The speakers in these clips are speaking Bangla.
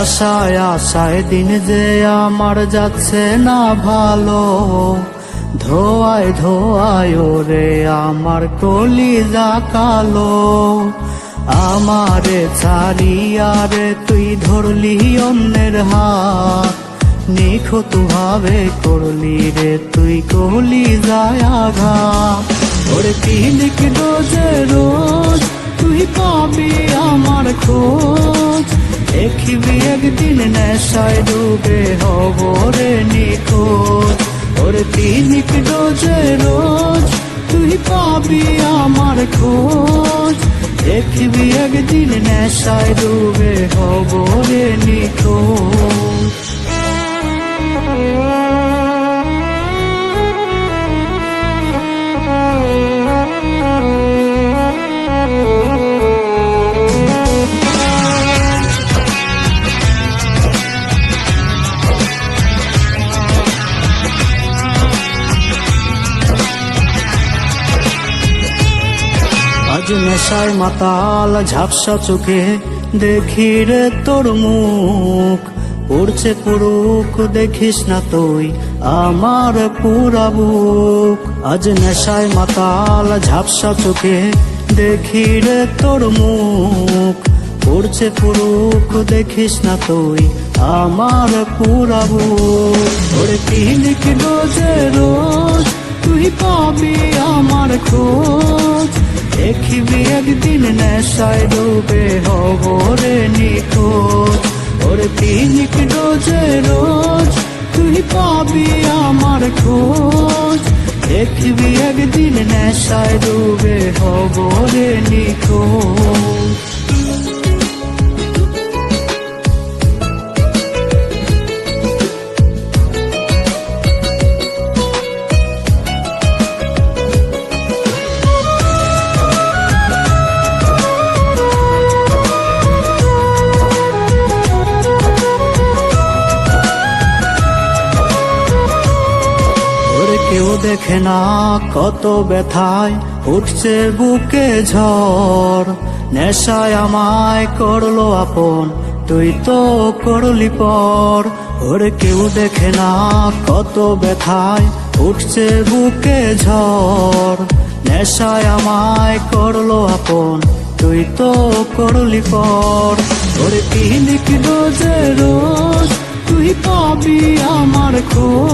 আশায় আশায় দিন যে আমার যাচ্ছে না ভালো। ধোয়ায় ধোয়ায় ওরে আমার কলি কালো। আমারে ছাড়িয়ারে তুই ধরলি অন্যের হাত। নিখুঁত ভাবে করলি রে তুই কলি যায় আঘাত। ওরে তিলিক রোজে রোজ তুই পাবি আমার খোঁজ। দেখিবি একদিন নেশায় ডুবে হব রে নিখোঁজ ওর তিনিক ডোজে রোজ তুই পাবি আমার খোঁজ দেখিবি একদিন নেশায় ডুবে হব রে নিখোঁজ নেশায় মাতাল ঝাপসা চোখে দেখি রে তোর মুখ। পড়ছে পুরুক দেখিস না তুই আমার পুরা বুক। আজ নেশায় মাতাল ঝাপসা চোখে দেখি রে তোর মুখ। পড়ছে পুরুক দেখিস না তুই আমার পুরা বুক। ওরে তিলিক রোজে রোজ তুই পাবি আমার খোঁজ? দেখিবি একদিন নেশায় ডুবে হব রে নিখোঁজ ওরে তিনিক ডোজে রোজ তুই পাবি আমার খোঁজ দেখবি একদিন নেশায় ডুবে হব রে নিখোঁজ দেখে না কত ব্যথায়। উঠছে বুকে ঝড়, নেশায় আমায় করল আপন, তুই তো করলি পর। ওরে কেউ দেখে না কত ব্যথায়, উঠছে বুকে ঝড়, নেশায় আমায় করল আপন, তুই তো করলি পর। ওরে তিলিক রোজে রোজ, তুই পাবি আমার খোঁজ?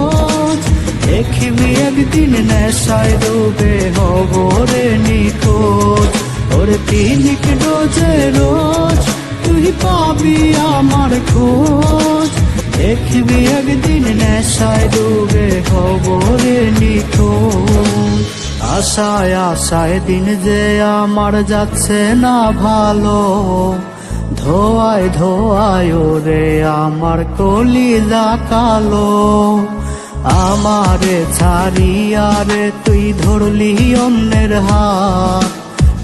একদিন নেশায় ডুবে হব রে নিখোঁজ। ওরে তিলিক রোজে রোজ তুই পাবি আমার খোঁজ। দেখবি একদিন নেশায় ডুবে হব রে নিখোঁজ। আশায় আশায় দিন যে আমার যাচ্ছে না ভালো। ধোয়ায় ধোয়ায় ওরে আমার কলিজা কালো। আমারে ছাড়িয়ারে তুই ধরলি অন্যের হাত।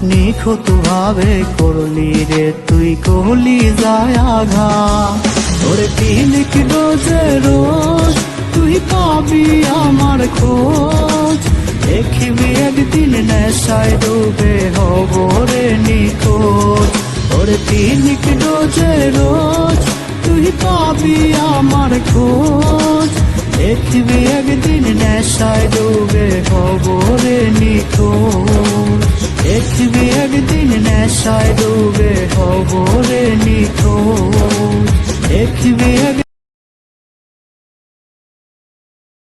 নিখুঁত ভাবে করলি রে, তুই কহলি যায় আঘাত। ওরে তিলিক রোজে রোজ, তুই পাবি আমার খোঁজ। দেখিবি একদিন নেশায় ডুবে হব রে নিখোঁজ। ওরে তিলিক রোজে রোজ, তুই পাবি আমার খোঁজ। দেখবি একদিন নেশায় ডুবে খবরে নিখোঁজ। দেখবি একদিন নেশায় ডুবে খবরে নিখোঁজ। এক